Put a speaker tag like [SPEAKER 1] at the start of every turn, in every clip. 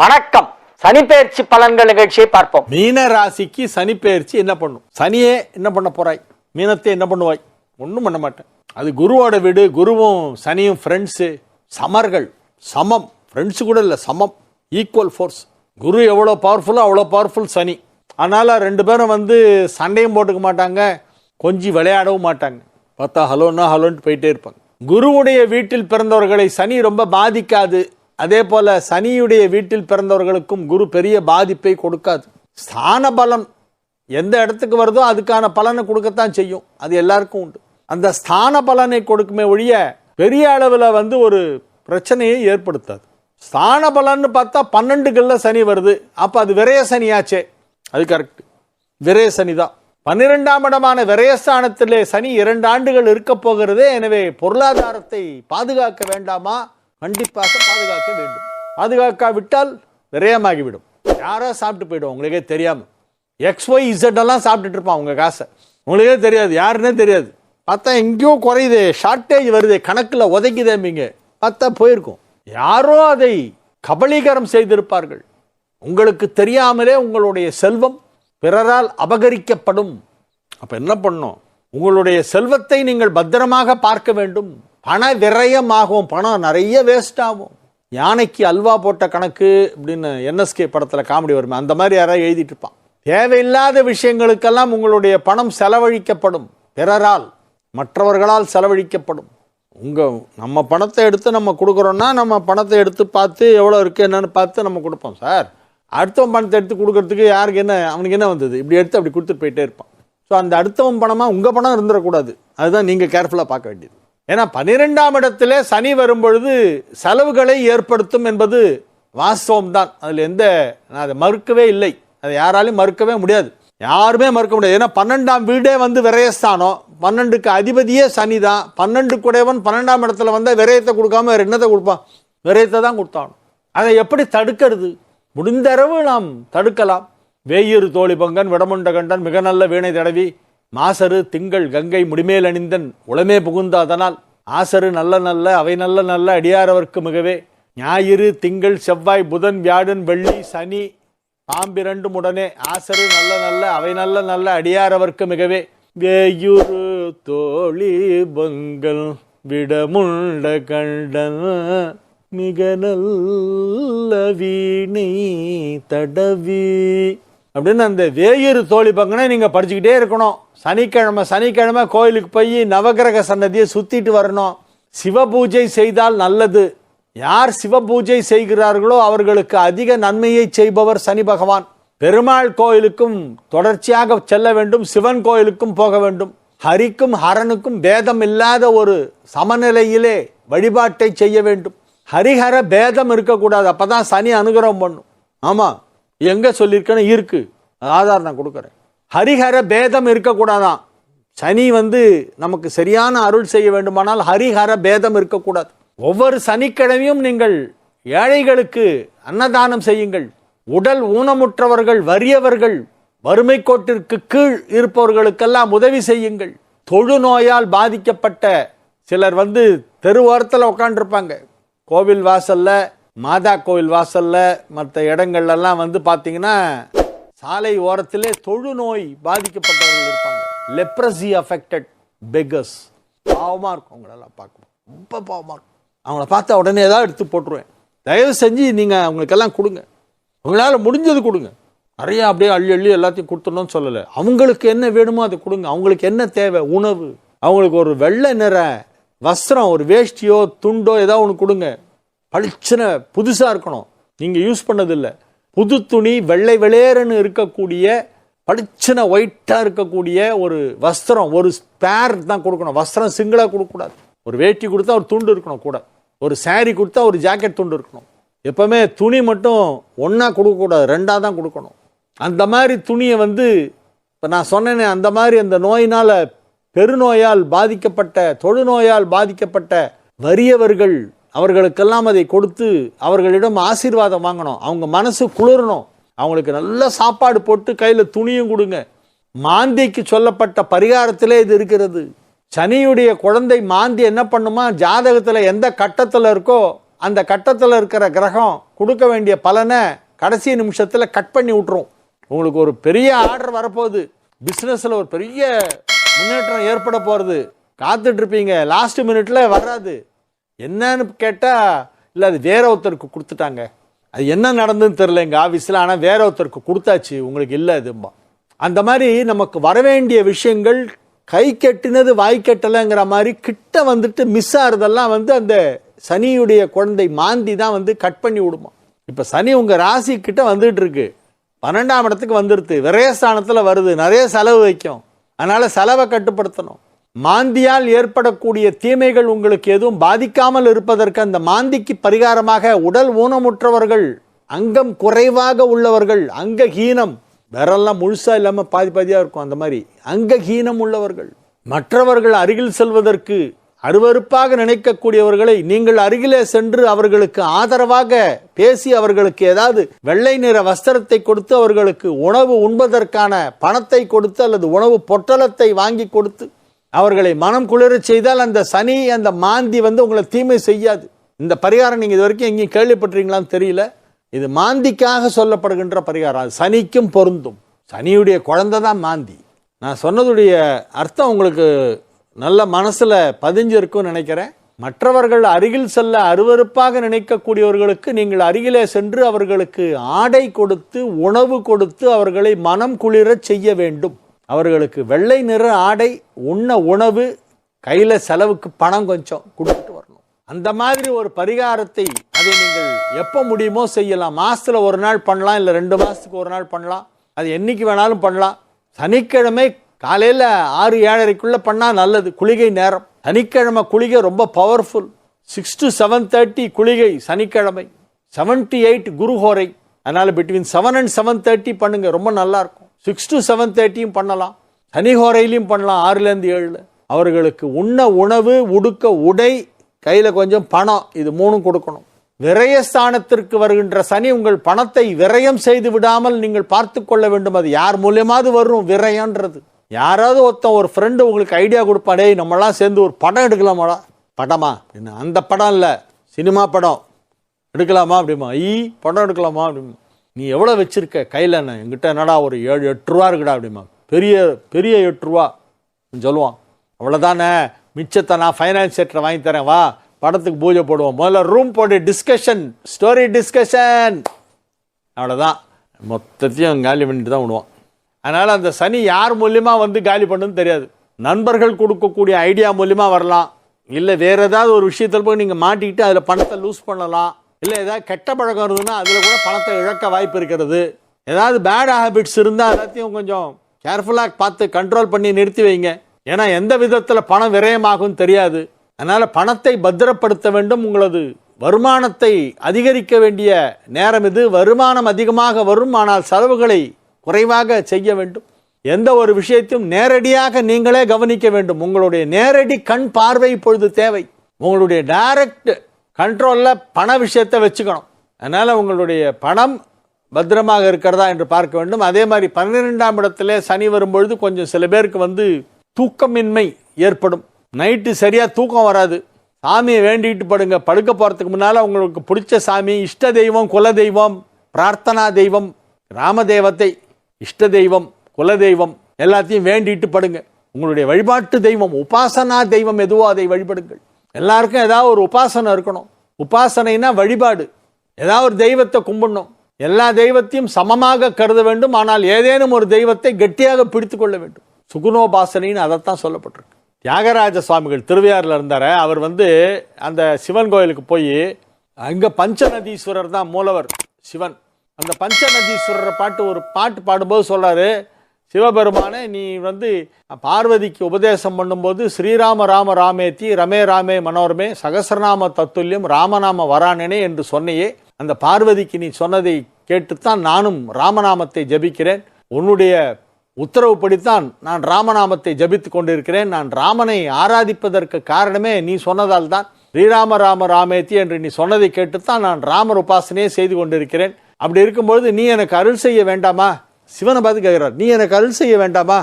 [SPEAKER 1] வணக்கம். சனிப்பெயர்ச்சி பலன்கள் நிகழ்ச்சியை பார்ப்போம்.
[SPEAKER 2] மீன ராசிக்கு சனிப்பெயர்ச்சி என்ன பண்ணும்? சனியே என்ன பண்ண போறாய்? மீனத்தை என்ன பண்ணுவாய்? ஒன்றும் பண்ண மாட்டேன். அது குருவோட வீடு குருவும் சனியும் ஃப்ரெண்ட்ஸு சமர்கள் சமம். ஃப்ரெண்ட்ஸு கூட இல்லை சமம். ஈக்குவல் ஃபோர்ஸ் குரு எவ்வளோ பவர்ஃபுல்லோ அவ்வளோ பவர்ஃபுல் சனி. அதனால் ரெண்டு பேரும் வந்து சண்டையும் போட்டுக்க மாட்டாங்க கொஞ்சம் விளையாடவும் மாட்டாங்க. பார்த்தா ஹலோன்னா ஹலோன்ட்டு போயிட்டே இருப்பாங்க. குருவுடைய வீட்டில் பிறந்தவர்களை சனி ரொம்ப பாதிக்காது. அதே போல சனியுடைய வீட்டில் பிறந்தவர்களுக்கும் குரு பெரிய பாதிப்பை கொடுக்காது. ஸ்தான பலம் எந்த இடத்துக்கு வருதோ அதுக்கான பலனை கொடுக்கத்தான் செய்யும். அது எல்லாருக்கும் உண்டு. அந்த ஸ்தான பலனை கொடுக்குமே ஒழிய பெரிய அளவில் வந்து ஒரு பிரச்சனையை ஏற்படுத்தாது. ஸ்தான பலன்னு பார்த்தா பன்னெண்டுகளில் சனி வருது. அப்போ அது விரைய சனியாச்சே. அது கரெக்ட் விரைய சனி தான். பன்னிரெண்டாம் இடமான விரயஸ்தானத்திலே சனி இரண்டு ஆண்டுகள் இருக்க போகிறதே எனவே பொருளாதாரத்தை பாதுகாக்க வேண்டாமா? கண்டிப்பாக பாதுகாக்க வேண்டும். பாதுகாக்காவிட்டால் விரயமாகிவிடும் யாரோ சாப்பிட்டு போயிடும் உங்களுக்கே தெரியாம. எக்ஸ் ஒய் இசட் எல்லாம் சாப்பிட்டுட்டு இருப்பான் உங்க காசை. உங்களுக்கே தெரியாது யாருன்னே தெரியாது. பார்த்தா எங்கேயோ குறையுது ஷார்ட்டேஜ் வருது கணக்கில் உதைக்குதேம்பிங்க பார்த்தா போயிருக்கும். யாரோ அதை கபலீகரம் செய்திருப்பார்கள். உங்களுக்கு தெரியாமலே உங்களுடைய செல்வம் பிறரால் அபகரிக்கப்படும். அப்ப என்ன பண்ணும்? உங்களுடைய செல்வத்தை நீங்கள் பத்திரமாக பார்க்க வேண்டும். பண விரயமாகும் பணம் நிறைய வேஸ்ட் ஆகும். யானைக்கு அல்வா போட்ட கணக்கு அப்படின்னு என்எஸ்கே படத்தில் காமெடி வருமே அந்த மாதிரி யாராவது எழுதிட்டு இருப்பான். தேவையில்லாத விஷயங்களுக்கெல்லாம் உங்களுடைய பணம் செலவழிக்கப்படும். பிறரால் மற்றவர்களால் செலவழிக்கப்படும். உங்கள் நம்ம பணத்தை எடுத்து நம்ம கொடுக்குறோன்னா நம்ம பணத்தை எடுத்து பார்த்து எவ்வளோ இருக்குது என்னென்னு பார்த்து நம்ம கொடுப்போம் சார் அடுத்தவன் பணத்தை எடுத்து கொடுக்கறதுக்கு யாருக்கு என்ன அவனுக்கு என்ன வந்தது? இப்படி எடுத்து அப்படி கொடுத்துட்டு போயிட்டே இருப்பான். ஸோ அந்த அடுத்தவன் பணமாக உங்கள் பணம் இருந்துடக்கூடாது. அதுதான் நீங்கள் கேர்ஃபுல்லாக பார்க்க வேண்டியது. ஏன்னா பன்னிரெண்டாம் இடத்துல சனி வரும்பொழுது செலவுகளை ஏற்படுத்தும் என்பது வாஸ்தவம் தான் அதில் எந்த நான் அதை மறுக்கவே இல்லை. அதை யாராலையும் மறுக்கவே முடியாது. யாருமே மறுக்க முடியாது. ஏன்னா பன்னெண்டாம் வீடே வந்து விரயஸ்தானம். பன்னெண்டுக்கு அதிபதியே சனி தான். பன்னெண்டு குடையவன் பன்னெண்டாம் இடத்துல வந்தால் விரயத்தை கொடுக்காம வேறு என்னத்தை கொடுப்பான்? விரயத்தை தான் கொடுத்தான் அதை எப்படி தடுக்கிறது? முடிந்தளவு நாம் தடுக்கலாம். வேயிறு தோழி பங்கன் விடமுண்ட கண்டன் மிக நல்ல வீணை தடவி மாசரு திங்கள் கங்கை முடிமேல் அணிந்தன் உளமே புகுந்த அதனால் ஆசரு நல்ல நல்ல அவை நல்ல நல்ல அடியாரவர்க்கு மிகவே. ஞாயிறு திங்கள் செவ்வாய் புதன் வியாழன் வெள்ளி சனி பாம்பிரண்டும் உடனே ஆசரு நல்ல நல்ல அவை நல்ல நல்ல அடியாரவர்க்கு மிகவே. வேயுரு தோழி பொங்கல் விடமுண்ட கண்டன் மிக நல்ல வீணை தடவி. அப்படின்னு அந்த வேயிறு தோழி பங்கனை நீங்கள் படிச்சுக்கிட்டே இருக்கணும். சனிக்கிழமை சனிக்கிழமை கோயிலுக்கு போய் நவகிரக சன்னதியை சுற்றிட்டு வரணும். சிவ பூஜை செய்தால் நல்லது. யார் சிவ பூஜை செய்கிறார்களோ அவர்களுக்கு அதிக நன்மையை செய்பவர் சனி பகவான். பெருமாள் கோயிலுக்கும் தொடர்ச்சியாக செல்ல வேண்டும். சிவன் கோயிலுக்கும் போக வேண்டும். ஹரிக்கும் ஹரனுக்கும் பேதம் இல்லாத ஒரு சமநிலையிலே வழிபாட்டை செய்ய வேண்டும். ஹரிஹர பேதம் இருக்கக்கூடாது. அப்பதான் சனி அனுகிரகம் பண்ணும். ஆமாம் எங்க சொல்லியிருக்கேன்னு இருக்கு. ஆதார் நான் கொடுக்குறேன். ஹரிஹர பேதம் இருக்கக்கூடாதான். சனி வந்து நமக்கு சரியான அருள் செய்ய வேண்டுமானால் ஹரிஹர பேதம் இருக்கக்கூடாது. ஒவ்வொரு சனிக்கிழமையும் நீங்கள் ஏழைகளுக்கு அன்னதானம் செய்யுங்கள். உடல் ஊனமுற்றவர்கள் வறியவர்கள் வறுமை கோட்டிற்கு கீழ் இருப்பவர்களுக்கெல்லாம் உதவி செய்யுங்கள். தொழுநோயால் பாதிக்கப்பட்ட சிலர் வந்து தெருவோரத்தில் உட்காந்துருப்பாங்க கோவில் வாசலில் மாதா கோவில் வாசலில் மற்ற இடங்கள்லாம் வந்து பார்த்தீங்கன்னா சாலை ஓரத்திலே தொழுநோய் பாதிக்கப்பட்டவர்கள் இருப்பாங்க. லெப்ரஸி அஃபெக்டட் பெகர்ஸ் பாவமாக இருக்கும் அவங்களெல்லாம் பார்க்கணும் ரொம்ப பாவமாக இருக்கும். அவங்கள பார்த்தா உடனே தான் எடுத்து போட்டுருவேன். தயவு செஞ்சு நீங்கள் அவங்களுக்கெல்லாம் கொடுங்க. உங்களால் முடிஞ்சது கொடுங்க. நிறையா அப்படியே அள்ளி அள்ளி எல்லாத்தையும் கொடுத்துடணும்னு சொல்லலை. அவங்களுக்கு என்ன வேணுமோ அதை கொடுங்க. அவங்களுக்கு என்ன தேவை? உணவு. அவங்களுக்கு ஒரு வெள்ளை நிற வஸ்திரம் ஒரு வேஷ்டியோ துண்டோ ஏதோ ஒன்று கொடுங்க. பளிச்சுன புதுசாக இருக்கணும். நீங்கள் யூஸ் பண்ணதில்லை. புது துணி வெள்ளை வெளேரன்னு இருக்கக்கூடிய பளிச்சுன ஒயிட்டாக இருக்கக்கூடிய ஒரு வஸ்திரம் ஒரு ஸ்பேர் தான் கொடுக்கணும். வஸ்திரம் சிங்கிளாக கொடுக்கக்கூடாது. ஒரு வேட்டி கொடுத்தா ஒரு துண்டு இருக்கணும் கூட. ஒரு சாரீ கொடுத்தா ஒரு ஜாக்கெட் துண்டு இருக்கணும். எப்போவுமே துணி மட்டும் ஒன்றா கொடுக்கக்கூடாது ரெண்டாக தான் கொடுக்கணும். அந்த மாதிரி துணியை வந்து இப்போ நான் சொன்னேனே அந்த மாதிரி அந்த நோயினால் பெருநோயால் பாதிக்கப்பட்ட தொழுநோயால் பாதிக்கப்பட்ட வறியவர்கள் அவர்களுக்கெல்லாம் அதை கொடுத்து அவர்களிடம் ஆசீர்வாதம் வாங்கணும். அவங்க மனசு குளிரணும். அவங்களுக்கு நல்ல சாப்பாடு போட்டு கையில் துணியும் கொடுங்க. மாந்திக்கு சொல்லப்பட்ட பரிகாரத்திலே இது இருக்கிறது. சனியுடைய குழந்தை மாந்தி என்ன பண்ணுமா? ஜாதகத்தில் எந்த கட்டத்தில் இருக்கோ அந்த கட்டத்தில் இருக்கிற கிரகம் கொடுக்க வேண்டிய பலனை கடைசி நிமிஷத்தில் கட் பண்ணி விட்டுரும். உங்களுக்கு ஒரு பெரிய ஆர்டர் வரப்போகுது. பிஸ்னஸில் ஒரு பெரிய முன்னேற்றம் ஏற்பட போகிறது காத்துட்ருப்பீங்க லாஸ்ட் மினிட்ல வராது. என்னன்னு கேட்டால் இல்லை அது வேற ஒருத்தருக்கு கொடுத்துட்டாங்க. அது என்ன நடந்ததுன்னு தெரில எங்கள் ஆஃபீஸில் ஆனால் வேற ஒருத்தருக்கு கொடுத்தாச்சு. உங்களுக்கு இல்லை அதும்பா. அந்த மாதிரி நமக்கு வரவேண்டிய விஷயங்கள் கை கெட்டினது வாய் கெட்டலைங்கிற மாதிரி கிட்ட வந்துட்டு மிஸ் ஆகிறதெல்லாம் வந்து அந்த சனியுடைய குழந்தை மாந்தி தான் வந்து கட் பண்ணி விடுமா. இப்போ சனி உங்கள் ராசி கிட்ட வந்துட்டு இருக்கு. பன்னெண்டாம் இடத்துக்கு வந்துடுது விரயஸ்தானத்தில் வருது. நிறைய செலவு வைக்கும். அதனால் செலவை கட்டுப்படுத்தணும். மாந்தியால் ஏற்படக்கூடிய தீமைகள் உங்களுக்கு எதுவும் பாதிக்காமல் இருப்பதற்கு அந்த மாந்திக்கு பரிகாரமாக உடல் ஊனமுற்றவர்கள் அங்கம் குறைவாக உள்ளவர்கள் அங்கஹீனம் வேறெல்லாம் முழுசா இல்லாமல் பாதி பாதியாக இருக்கும் அந்த மாதிரி அங்கஹீனம் உள்ளவர்கள். மற்றவர்கள் அருகில் செல்வதற்கு அருவருப்பாக நினைக்கக்கூடியவர்களை நீங்கள் அருகிலே சென்று அவர்களுக்கு ஆதரவாக பேசி அவர்களுக்கு ஏதாவது வெள்ளை நிற வஸ்திரத்தை கொடுத்து அவர்களுக்கு உணவு உண்பதற்கான பணத்தை கொடுத்து அல்லது உணவு பொட்டலத்தை வாங்கி கொடுத்து அவர்களை மனம் குளிரச் செய்தால் அந்த சனி அந்த மாந்தி வந்து உங்களை தீமை செய்யாது. இந்த பரிகாரம் நீங்கள் இது வரைக்கும் எங்கேயும் கேள்விப்பட்டிருக்கீங்களான்னு தெரியல. இது மாந்திக்காக சொல்லப்படுகின்ற பரிகாரம். அது சனிக்கும் பொருந்தும். சனியுடைய குழந்தை தான் மாந்தி. நான் சொன்னதுடைய அர்த்தம் உங்களுக்கு நல்ல மனசில் பதிஞ்சிருக்கும்னு நினைக்கிறேன். மற்றவர்கள் அருகில் செல்ல அருவருப்பாக நினைக்கக்கூடியவர்களுக்கு நீங்கள் அருகிலே சென்று அவர்களுக்கு ஆடை கொடுத்து உணவு கொடுத்து அவர்களை மனம் குளிரச் செய்ய வேண்டும். அவர்களுக்கு வெள்ளை நிற ஆடை உண்ண உணவு கையில் செலவுக்கு பணம் கொஞ்சம் கொடுத்துட்டு வரணும். அந்த மாதிரி ஒரு பரிகாரத்தை அதை நீங்கள் எப்போ முடியுமோ செய்யலாம். மாதத்தில் ஒரு நாள் பண்ணலாம் இல்லை ரெண்டு மாதத்துக்கு ஒரு நாள் பண்ணலாம். அது என்றைக்கு வேணாலும் பண்ணலாம். சனிக்கிழமை காலையில் ஆறு ஏழரைக்குள்ளே பண்ணால் நல்லது குளிகை நேரம். சனிக்கிழமை குளிகை ரொம்ப powerful six to seven thirty குளிகை சனிக்கிழமை. செவன்டி எயிட் குருஹோரை. அதனால் between seven and seven thirty பண்ணுங்கள் ரொம்ப நல்லாயிருக்கும் சிக்ஸ் டு செவன் தேர்ட்டியும் பண்ணலாம். சனிஹோரையிலையும் பண்ணலாம் ஆறுலேருந்து ஏழில். அவர்களுக்கு உண்ண உணவு உடுக்க உடை கையில் கொஞ்சம் பணம் இது மூணும் கொடுக்கணும். விரயஸ்தானத்திற்கு வருகின்ற சனி உங்கள் பணத்தை விரயம் செய்து விடாமல் நீங்கள் பார்த்து கொள்ள வேண்டும். அது யார் மூலியமாவது வரும்? விரயன்றது யாராவது ஒருத்தன் ஒரு ஃப்ரெண்டு உங்களுக்கு ஐடியா கொடுப்பாடே நம்மளாம் சேர்ந்து ஒரு படம் எடுக்கலாமாடா படமா? என்ன அந்த படம் இல்லை. சினிமா படம். எடுக்கலாமா? அப்படிமா. ஈ படம் எடுக்கலாமா? அப்படிமா. நீ எவ்வளோ வச்சுருக்க? கையில் என்ன? எங்கிட்ட என்னடா ஒரு ஏழு எட்டு ரூபா இருக்குடா அப்படிமா பெரிய பெரிய எட்டு ரூபா. சொல்லுவான். அவ்வளோதானே மிச்சத்தை நான் ஃபைனான்ஸ் செட்டரை வாங்கி தரேன். வா படத்துக்கு பூஜை போடுவோம். முதல்ல ரூம் போட்டு டிஸ்கஷன் ஸ்டோரி டிஸ்கஷன் அவ்வளோதான் மொத்தத்தையும் காலி பண்ணிட்டு தான் விடுவான். அதனால் அந்த சனி யார் மூலியமாக வந்து காலி பண்ணுன்னு தெரியாது. நண்பர்கள் கொடுக்கக்கூடிய ஐடியா மூலியமாக வரலாம். இல்லை வேறு ஏதாவது ஒரு விஷயத்தில் போய் நீங்கள் மாட்டிக்கிட்டு அதில் பணத்தை லூஸ் பண்ணலாம். இல்லை ஏதாவது கெட்ட பழக்கம் இருந்ததுன்னா அதில் கூட பணத்தை இழக்க வாய்ப்பு இருக்கிறது. ஏதாவது பேட் ஹேபிட்ஸ் இருந்தால் எல்லாத்தையும் கொஞ்சம் கேர்ஃபுல்லாக பார்த்து கண்ட்ரோல் பண்ணி நிறுத்தி வைங்க. ஏன்னா எந்த விதத்தில் பணம் விரயமாகும் தெரியாது. அதனால் பணத்தை பத்திரப்படுத்த வேண்டும். உங்களது வருமானத்தை அதிகரிக்க வேண்டிய நேரம் இது. வருமானம் அதிகமாக வரும். ஆனால் செலவுகளை குறைவாக செய்ய வேண்டும். எந்த ஒரு விஷயத்தையும் நேரடியாக நீங்களே கவனிக்க வேண்டும். உங்களுடைய நேரடி கண் பார்வை இப்பொழுது தேவை. உங்களுடைய டைரக்ட் கண்ட்ரோலில் பண விஷயத்தை வச்சுக்கணும். அதனால் உங்களுடைய பணம் பத்திரமாக இருக்கிறதா என்று பார்க்க வேண்டும். அதே மாதிரி பன்னிரெண்டாம் இடத்துல சனி வரும்பொழுது கொஞ்சம் சில பேருக்கு வந்து தூக்கமின்மை ஏற்படும். நைட்டு சரியாக தூக்கம் வராது. சாமியை வேண்டிட்டு படுங்க. படுக்க போகிறதுக்கு முன்னால் உங்களுக்கு பிடிச்ச சாமி இஷ்ட தெய்வம் குல தெய்வம் பிரார்த்தனா தெய்வம் ராம தெய்வத்தை இஷ்ட தெய்வம் குல தெய்வம் எல்லாத்தையும் வேண்டிட்டு படுங்க. உங்களுடைய வழிபாட்டு தெய்வம் உபாசனா தெய்வம் எதுவோ அதை வழிபடுங்கள். எல்லாருக்கும் ஏதாவது ஒரு உபாசனை இருக்கணும். உபாசனைனா வழிபாடு. ஏதாவது ஒரு தெய்வத்தை கும்பிடணும். எல்லா தெய்வத்தையும் சமமாக கருத வேண்டும். ஆனால் ஏதேனும் ஒரு தெய்வத்தை கெட்டியாக பிடித்து கொள்ள வேண்டும். சுகுணோபாசனைன்னு அதைத்தான் சொல்லப்பட்டிருக்கு. தியாகராஜ சுவாமிகள் திருவையாறுல இருந்தார். அவர் வந்து அந்த சிவன் கோயிலுக்கு போய் அங்கே பஞ்சநதீஸ்வரர் தான் மூலவர் சிவன். அந்த பஞ்சநதீஸ்வரரை பாட்டு ஒரு பாட்டு பாடும்போது சொல்கிறாரு சிவபெருமானே நீ வந்து பார்வதிக்கு உபதேசம் பண்ணும்போது ஸ்ரீராம ராம ராமேத்தி ரமே ராமே மனோரமே சகசரநாம தத்துல்யம் ராமநாம வரானனே என்று சொன்னையே. அந்த பார்வதிக்கு நீ சொன்னதை கேட்டுத்தான் நானும் ராமநாமத்தை ஜபிக்கிறேன். உன்னுடைய உத்தரவுப்படித்தான் நான் ராமநாமத்தை ஜபித்து கொண்டிருக்கிறேன். நான் ராமனை ஆராதிப்பதற்கு காரணமே நீ சொன்னதால் தான் ஸ்ரீராம ராம ராமேத்தி என்று நீ சொன்னதை கேட்டுத்தான் நான் ராமர் உபாசனையே செய்து கொண்டிருக்கிறேன். அப்படி இருக்கும்பொழுது நீ எனக்கு அருள் செய்ய வேண்டாமா? சிவனை பார்த்து கேட்குறார் நீ எனக்கு அருள் செய்ய வேண்டாமா?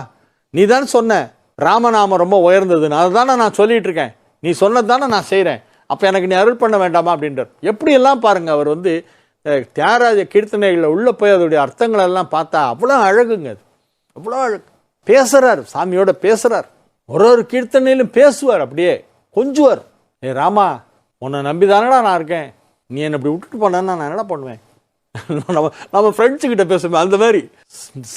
[SPEAKER 2] நீ தான் சொன்ன ராமநாமம் ரொம்ப உயர்ந்ததுன்னு. அதுதானே நான் சொல்லிட்டு இருக்கேன். நீ சொன்னது தானே நான் செய்கிறேன் அப்போ எனக்கு நீ அருள் பண்ண வேண்டாமா? அப்படின்றார். எப்படியெல்லாம் பாருங்க அவர் வந்து தியாகராஜ கீர்த்தனைகளில் உள்ளே போய் அதோடைய அர்த்தங்கள் எல்லாம் பார்த்தா அவ்வளோ அழகுங்க அது. அவ்வளோ அழகு. பேசுகிறார் சாமியோட பேசுகிறார் ஒரு ஒரு கீர்த்தனையிலும் பேசுவார் அப்படியே கொஞ்சுவார். ஏ ராமா உன்னை நம்பி தானடா நான் இருக்கேன். நீ என்னை இப்படி விட்டுட்டு போனேன்னா நான் என்ன பண்ணுவேன்? நம்ம நம்ம ஃப்ரெண்ட்ஸு கிட்ட பேசுவோம் அந்த மாதிரி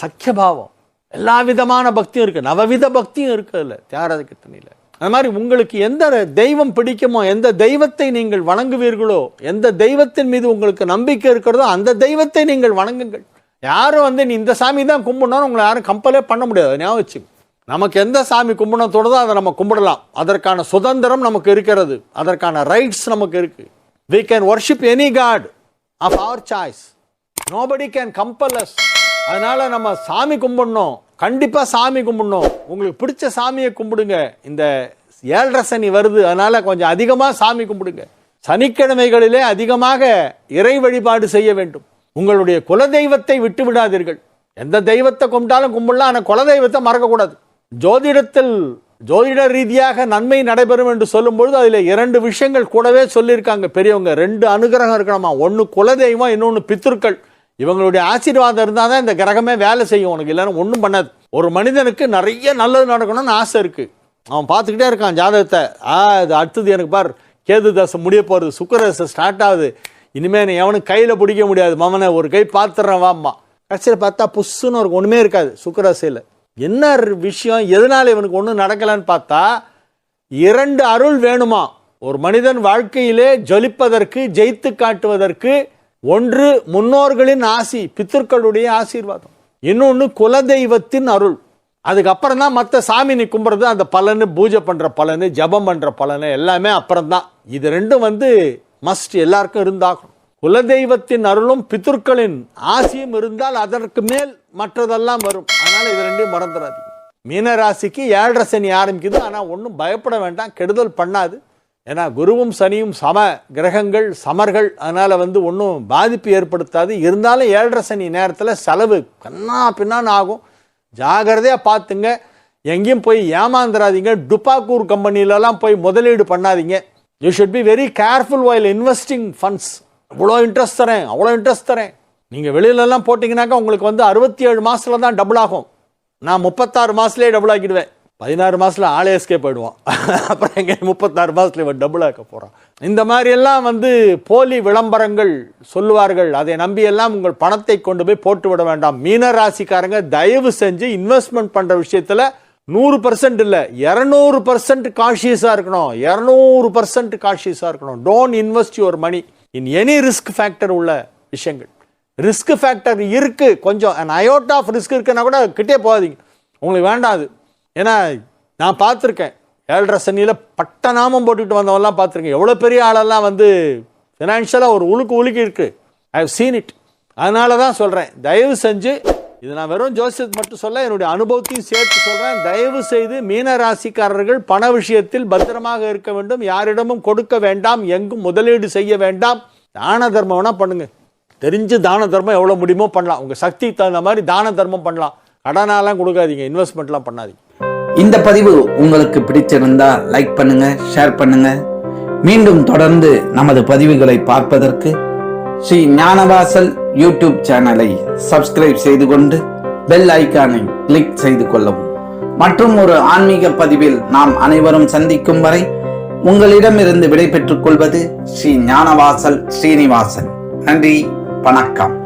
[SPEAKER 2] சக்கியபாவம். எல்லா விதமான பக்தியும் இருக்கு. நவவித பக்தியும் இருக்கு அதில். தியாகராஜ கீர்த்தனையில். அது மாதிரி உங்களுக்கு எந்த தெய்வம் பிடிக்குமோ எந்த தெய்வத்தை நீங்கள் வணங்குவீர்களோ எந்த தெய்வத்தின் மீது உங்களுக்கு நம்பிக்கை இருக்கிறதோ அந்த தெய்வத்தை நீங்கள் வணங்குங்கள். யாரும் வந்து நீ இந்த சாமி தான் கும்பிடணும்னு உங்களை யாரும் கம்பலே பண்ண முடியாது. ஞாபகம் நமக்கு எந்த சாமி கும்பிடணும் தோணுதோ அதை நம்ம கும்பிடலாம். அதற்கான சுதந்திரம் நமக்கு இருக்கிறது. அதற்கான ரைட்ஸ் நமக்கு இருக்கு. We can worship any god of our choice nobody can compel அதனால் நம்ம சாமி கும்பிடணும். கண்டிப்பாக சாமி கும்பிடணும். உங்களுக்கு பிடிச்ச சாமியை கும்பிடுங்க. இந்த ஏழரை சனி வருது. அதனால் கொஞ்சம் அதிகமாக சாமி கும்பிடுங்க. சனிக்கிழமைகளிலே அதிகமாக இறை வழிபாடு செய்ய வேண்டும். உங்களுடைய குலதெய்வத்தை விட்டு விடாதீர்கள். எந்த தெய்வத்தை கும்பிட்டாலும் கும்பிடலாம். ஆனால் குலதெய்வத்தை மறக்கக்கூடாது. ஜோதிடத்தில் ஜோதிட ரீதியாக நன்மை நடைபெறும் என்று சொல்லும்பொழுது அதில் இரண்டு விஷயங்கள் கூடவே சொல்லியிருக்காங்க. பெரியவங்க ரெண்டு அனுகிரகம் இருக்கணுமா? ஒன்று குலதெய்வம் இன்னொன்று பித்திருக்கள். இவங்களுடைய ஆசீர்வாதம் இருந்தால் தான் இந்த கிரகமே வேலை செய்யும். உனக்கு இல்லைன்னா ஒன்றும் பண்ணாது. ஒரு மனிதனுக்கு நிறைய நல்லது நடக்கணும்னு ஆசை இருக்குது அவன் பார்த்துக்கிட்டே இருக்கான் ஜாதகத்தை. ஆ இது அடுத்தது எனக்கு பார் கேது தசை முடிய போகிறது சுக்கரதசை ஸ்டார்ட் ஆகுது. இனிமேல் நீ எவனும் கையில் பிடிக்க முடியாது. மமனை ஒரு கை பார்த்துட்றேன் வாம்மா. கடைசியில் பார்த்தா புஷ்ஷுன்னு ஒரு ஒன்றுமே இருக்காது சுக்கரசையில் என்ன விஷயம்? எதனால் இவனுக்கு ஒன்றும் நடக்கலைன்னு பார்த்தா இரண்டு அருள் வேணுமா? ஒரு மனிதன் வாழ்க்கையிலே ஜொலிப்பதற்கு ஜெயித்து காட்டுவதற்கு ஒன்று முன்னோர்களின் ஆசி பித்தர்களுடைய ஆசீர்வாதம். இன்னொன்று குலதெய்வத்தின் அருள். அதுக்கப்புறம் தான் மற்ற சாமி நீ கும்பிட்றது அந்த பலனு பூஜை பண்ணுற பலனு ஜபம் பண்ணுற பலனு எல்லாமே அப்புறம் தான் இது ரெண்டும் வந்து மஸ்ட் எல்லாருக்கும் இருந்தாகணும். குலதெய்வத்தின் அருளும் பித்துருக்களின் ஆசியும் இருந்தால் அதற்கு மேல் மற்றதெல்லாம் வரும். அதனால் இது ரெண்டையும் மறந்துடாதீங்க மீன ராசிக்கு ஏழரை சனி ஆரம்பிக்குது. ஆனால் ஒன்றும் பயப்பட வேண்டாம். கெடுதல் பண்ணாது. ஏன்னா குருவும் சனியும் சம கிரகங்கள் சமர்கள். அதனால் வந்து ஒன்றும் பாதிப்பு ஏற்படுத்தாது. இருந்தாலும் ஏழரை சனி நேரத்தில் செலவு கண்ணா பின்னான்னு ஆகும். ஜாகிரதையாக பார்த்துங்க. எங்கேயும் போய் ஏமாந்துடாதீங்க டுப்பாக்கூர் கம்பெனிலலாம் போய் முதலீடு பண்ணாதீங்க. You should be very careful while investing funds இவ்வளோ இன்ட்ரெஸ்ட் தரேன் அவ்வளோ இன்ட்ரெஸ்ட் தரேன். நீங்கள் வெளியிலலாம் போட்டிங்கனாக்கா உங்களுக்கு வந்து அறுபத்தி ஏழு மாதத்தில் தான் டபுள் ஆகும். நான் முப்பத்தாறு மாதத்துலேயே டபுள் ஆக்கிடுவேன். பதினாறு மாதத்தில் ஆளே எஸ்கே போயிடுவான் அப்புறம் எங்கே முப்பத்தாறு மாதத்துல இவன் டபுள் ஆக்க போகிறான் இந்த மாதிரியெல்லாம் வந்து போலி விளம்பரங்கள் சொல்லுவார்கள். அதை நம்பியெல்லாம் உங்கள் பணத்தை கொண்டு போய் போட்டு விட வேண்டாம். மீன ராசிக்காரங்க தயவு செஞ்சு இன்வெஸ்ட்மெண்ட் பண்ணுற விஷயத்தில் நூறு பர்சன்ட் இல்லை இரநூறு பர்சன்ட் காஷியஸாக இருக்கணும். இரநூறு பர்சன்ட் காஷியஸாக இருக்கணும். Don't invest your money in any risk factor உள்ள விஷயங்கள். ரிஸ்க் ஃபேக்டர் இருக்கு கொஞ்சம். அண்ட் அயோட் ஆஃப் ரிஸ்க் இருக்குன்னா கூட கிட்டே போகாதீங்க. உங்களுக்கு வேண்டாம் அது. ஏன்னா நான் பார்த்துருக்கேன். ஏழரை சனியில் பட்ட நாமம் போட்டுக்கிட்டு வந்தவெல்லாம் பார்த்துருக்கேன். எவ்வளோ பெரிய ஆளெல்லாம் வந்து ஃபினான்ஷியலாக ஒரு உலுக்கு உலுக்கி இருக்கு. ஐ ஹவ் சீன் இட் அதனால தான் சொல்கிறேன் தயவு செஞ்சு இது நான் வெறும் ஜோசியத்தை மட்டும் சொல்ல என்னுடைய அனுபவத்தையும் சேர்த்து சொல்கிறேன் தயவு செய்து மீன ராசிக்காரர்கள் பண விஷயத்தில் பத்திரமாக இருக்க வேண்டும். யாரிடமும் கொடுக்க வேண்டாம். எங்கும் முதலீடு செய்ய வேண்டாம். தான தர்மம் வேணால் பண்ணுங்க. தெரிஞ்சு தான தர்மம் எவ்வளோ முடியுமோ பண்ணலாம். உங்கள் சக்திக்கு தகுந்த மாதிரி தான தர்மம் பண்ணலாம். கடனாலாம் கொடுக்காதீங்க. இன்வெஸ்ட்மெண்ட்லாம் பண்ணாதீங்க.
[SPEAKER 3] இந்த பதிவு உங்களுக்கு பிடிச்சிருந்தா லைக் பண்ணுங்க ஷேர் பண்ணுங்க. மீண்டும் தொடர்ந்து நமது பதிவுகளை பார்ப்பதற்கு ஸ்ரீ ஞானவாசல் யூடியூப் சேனலை சப்ஸ்கிரைப் செய்து கொண்டு பெல் ஐகானை கிளிக் செய்து கொள்ளவும். மற்றும் ஒரு ஆன்மீக பதிவில் நாம் அனைவரும் சந்திக்கும் வரை உங்களிடமிருந்து விடைபெற்றுக் கொள்வது ஸ்ரீ ஞானவாசல் ஸ்ரீனிவாசன். நன்றி வணக்கம்.